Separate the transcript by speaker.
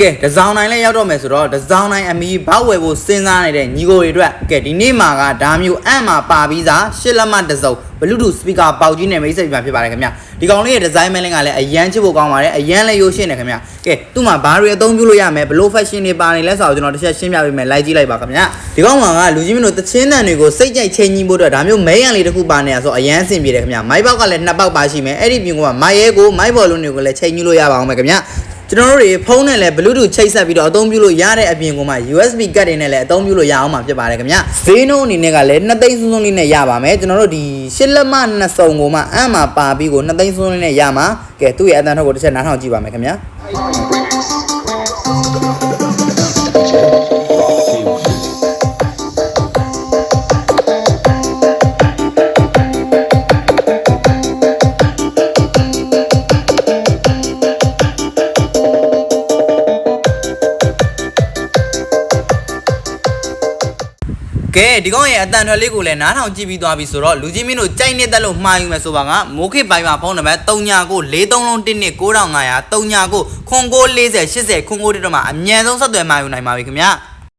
Speaker 1: ကဲဒီဇောင်းတိုင်းလည်းရောက်တော့မယ်ဆိုတော့ဒီဇောင်းတိုင်းအမီဘောက်ဝယ်ဖို့စဉ်းစားနေတဲ့ညီကိုတွေအတွက်ကဲဒီနေ့မှာကဒါမျိုးအံ့မှာပါပြီးသားရှစ်လက်မတစ်စုံ Bluetooth speaker ပေါက်ကြီးနဲ့မိတ်ဆက်ပြဖြစ်ပါတယ်ခင်ဗျဒီကောင်လေးရဲ့ဒီဇိုင်းမဲလင်းကလည်းအရန်ချစ်ဖို့ကောင်းပါတယ်အရန်လည်းရိုးရှင်းတယ်ခင်ဗျကဲသူ့မှာဘာတွေအသုံးပြုလို့ရမယ်ဘလို့ fashion တွေပါနေလဲဆိုတော့ကျွန်တော်တစ်ချက်ရှင်းပြပေးမယ်လိုက်ကြည့်လိုက်ပါခင်ဗျဒီကောင်မှာကလူကြီးမင်းတို့တချင်းတန်တွေကိုစိတ်ကြိုက်ချိန်ကြီးဖို့အတွက်ဒါမျိုးမဲရန်လေးတစ်ခုပါနေရဆိုအရန်အဆင်ပြေတယ်ခင်ဗျမိုက်ပေါက်ကလည်းနှစ်ပေါက်ပါရှိမယ်အဲ့ဒီပြင်ကမိုက်ရဲကိုမိုက်ဘော်လုံးတွေကိုလည်းချိန်ကြီးလို့ရပါအောင်မယ်ခင်ဗျ ကျွန်တော်တို့တွေဖုန်းနဲ့လည်း Bluetooth ချိတ်ဆက်ပြီးတော့အသုံးပြုလို့ရတဲ့အပြင်ကမှ USB ကတ်တွေနဲ့လည်းအသုံးပြုလို့ရအောင်မှာဖြစ်ပါတယ်ခင်ဗျ။ဈေးနှုန်းအနေနဲ့ကလည်း2သိန်းစုံစုံလေးနဲ့ရပါမယ်။ကျွန်တော်တို့ဒီရှစ်လက်မနှစ်စုံကိုမှအမ်းမှာပါပြီးကို2သိန်းစုံစုံလေးနဲ့ရမှာ။ကဲသူ့ရဲ့အတန်းထုတ်ကိုတစ်ချက်နားထောင်ကြည့်ပါမယ်ခင်ဗျာ။ ကဲဒီကောင်ရဲ့အတန်ထွက်လေးကိုလည်းနားထောင်ကြည့်ပြီးသွားပြီဆိုတော့လူကြီးမင်းတို့ကြိုက်နေတဲ့လို့မှားယူမယ်ဆိုပါကမိုးခေပိုင်ပါဖုန်းနံပါတ်3943လုံး1နှစ်9500 39ခွန်940 80ခွန်9တက်တော့မှာအမြန်ဆုံးဆက်သွယ်မှာယူနိုင်ပါပြီခင်ဗျာ